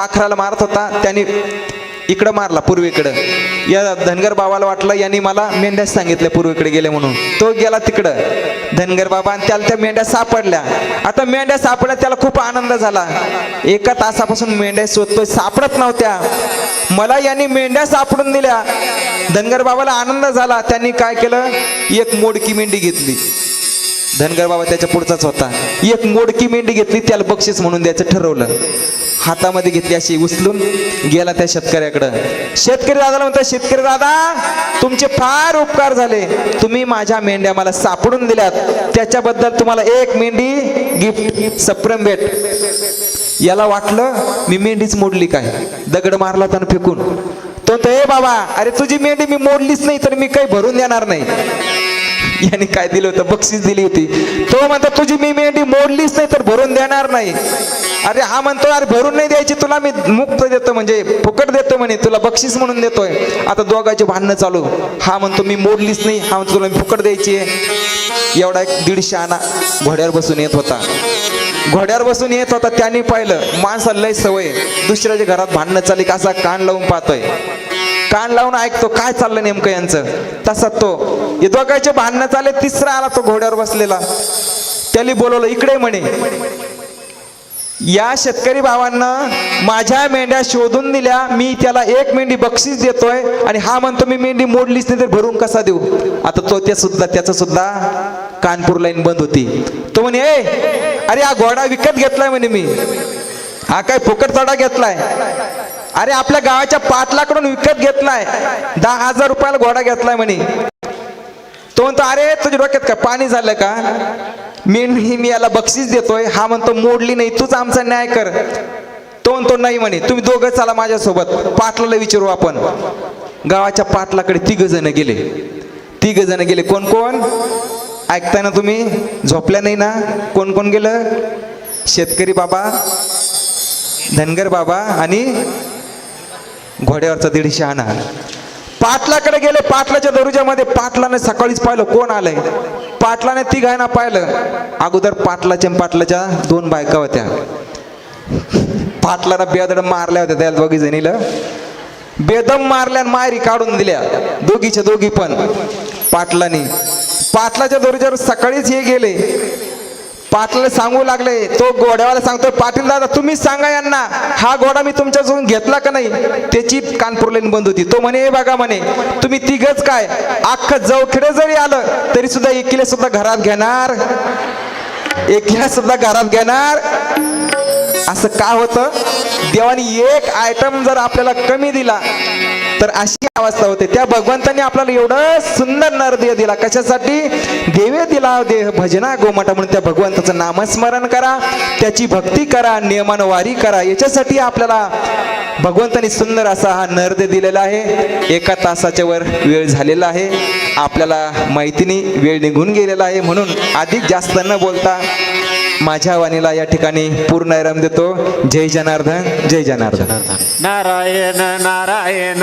पाखराला मारत होता त्याने इकडं मारला पूर्वेकडं. या धनगर बाबाला वाटलं यांनी मला मेंढ्या सांगितल्या पूर्वेकडे गेले म्हणून. तो गेला तिकडं धनगर बाबा आणि त्याला त्या मेंढ्या सापडल्या. आता मेंढ्या सापडल्या त्याला खूप आनंद झाला. एका तासापासून मेंढ्या शोधतोय सापडत नव्हत्या. मला यांनी मेंढ्या सापडून दिल्या. धनगर बाबाला आनंद झाला. त्यांनी काय केलं? एक मोडकी मेंढी घेतली. धनगर बाबा त्याच्या पुढचाच होता. एक मोडकी मेंढी घेतली त्याला बक्षीस म्हणून द्यायचं ठरवलं. हातामध्ये घेतली अशी उचलून गेला त्या शेतकऱ्याकडं. शेतकरी दादाला म्हणता शेतकरी दादा तुमचे फार उपकार झाले. तुम्ही माझ्या मेंढ्या मला सापडून दिल्यात. त्याच्याबद्दल तुम्हाला एक मेंढी गिफ्ट सप्रम भेट. याला वाटलं मी मेंढीच मोडली काय? दगड मारला होता फेकून. तो तो ए बाबा अरे तुझी मेंढी मी मोडलीच नाही तर मी काही भरून देणार नाही. याने काय दिलं होतं? बक्षीस दिली होती. तो म्हणतो तुझी मी मेंढी मोडलीच नाही तर भरून देणार नाही. अरे हा म्हणतो अरे भरून नाही द्यायची तुला मी मुक्त देतो म्हणजे फुकट देतो म्हणे तुला बक्षीस म्हणून देतोय. आता दोघांचे भांडणं चालू. हा म्हणतो मी मोडलीच नाही हा म्हणतो तुला मी फुकट द्यायची आहे. एवढा एक दीडशे आणा घोड्यावर बसून येत होता. घोड्यावर बसून येत होता त्यांनी पाहिलं माणसाला लय सवय दुसऱ्याच्या घरात भांडणं चालली का असा कान लावून पाहतोय. कान लावून ऐकतो काय चाललं नेमकं यांचं? तसा तो हे दोघांचे भांडणं चालले तिसरा आला तो घोड्यावर बसलेला. त्याला बोलवलं इकडे म्हणे. या शेतकरी भावांना माझ्या मेंढ्या शोधून दिल्या मी त्याला एक मेंढी बक्षीस देतोय आणि हा म्हणतो मी मेंढी मोडलीच नाही तर भरून कसा देऊ? आता तो त्या सुद्धा त्याचा सुद्धा कानपूर लाईन बंद होती. तो म्हणे ए अरे हा घोडा विकत घेतलाय म्हणे मी. हा काय फुकट चढा घेतलाय? अरे आपल्या गावाच्या पाटलाकडून विकत घेतलाय दहा हजार रुपयाला घोडा घेतलाय म्हणे. तो म्हणतो अरे तुझ्या डोक्यात का पाणी झालं का? मी मी याला बक्षीस देतोय. हा म्हणतो मोडली नाही तूच आमचा न्याय कर. तो म्हणतो नाही म्हणे तुम्ही दोघं चला माझ्यासोबत. पाटलाला विचारू आपण. गावाच्या पाटलाकडे तिघ जण गेले. तिघ जण गेले. कोण कोण? ऐकताय ना तुम्ही? झोपल्या नाही ना? कोण कोण गेलं? शेतकरी बाबा धनगर बाबा आणि घोड्यावरचा दीडशे आणा. पाटलाकडे गेले पाटलाच्या दरुजामध्ये पाटलाने सकाळीच पाहिलं कोण आलंय? पाटलाने ती गायना पाहिलं. अगोदर पाटलाच्या पाटलाच्या दोन बायका होत्या. पाटलाला बेदड मारल्या होत्या त्या दोघी जणीला. बेदम मारल्या मायरी काढून दिल्या. दोघीच्या दोघी पण. पाटलानी. पाटलाच्या दरुजावर सकाळीच हे गेले. पाटील सांगू लागले तो घोड्यावाला सांगतो पाटील दादा तुम्हीच सांगा यांना हा घोडा मी तुमच्याकडून घेतला का नाही? त्याची कानपूर लाईन बंद होती. तो म्हणे "हे बघा म्हणे तुम्ही तिघच काय अख्खं जवखेडे जरी आलं तरी सुद्धा एकीला सुद्धा घरात घेणार? एकीला सुद्धा घरात घेणार? असं का होतं? देवाने एक आयटम जर आपल्याला कमी दिला तर अशी अवस्था होते. त्या भगवंताने आपल्याला एवढं सुंदर नरदेह दिला. कशासाठी? देवे दिला देह भजना गोमाटा म्हणून त्या भगवंताचं नामस्मरण करा. त्याची भक्ती करा नियमानवारी करा. याच्यासाठी आपल्याला भगवंतांनी सुंदर असा हा नरदे दिलेला आहे. एका तासाच्या वर वेळ झालेला आहे. आपल्याला माहितीने वेळ निघून गेलेला आहे. म्हणून अधिक जास्त न बोलता माझ्या वाणीला या ठिकाणी पूर्ण आराम देतो. जय जनार्दन जय जनार्दन. नारायण नारायण.